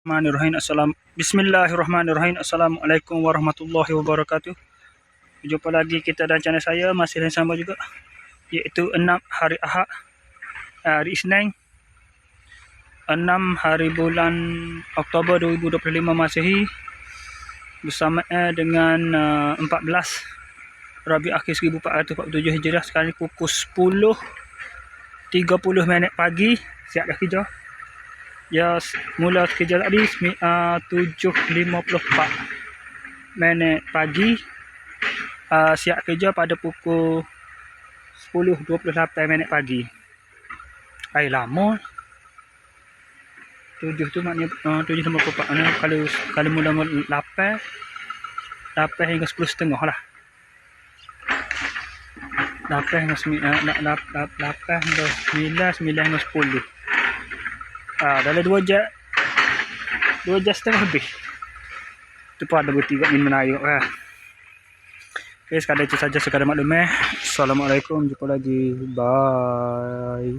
Bismillahirrahmanirrahim. Assalam. Bismillahirrahmanirrahim. Assalamualaikum warahmatullahi wabarakatuh. Jumpa lagi kita dan channel saya masih yang sama juga iaitu 6 hari Ahad hari Isnin 6 hari bulan Oktober 2025 Masehi bersama eh, dengan uh, 14 Rabi Akhir 1447 Hijrah sekarang pukul 10 30 minit pagi siap dah kerja Ya, mula kerja tadi uh, 7.54 minit pagi. Uh, siap kerja pada pukul 10.28 minit pagi. Ay, lama. 7 tu maknanya uh, 7.54. Uh, kalau, kalau mula 8, 8 hingga 10 setengah lah. 8 hingga 9, uh, 8 hingga 9, 9 hingga 10. Ah, dalam dua jam dua jam setengah lebih. Itu pun ada bertiga minum air. Ah. Okay, sekadar itu saja sekadar maklum eh. Assalamualaikum. Jumpa lagi. Bye.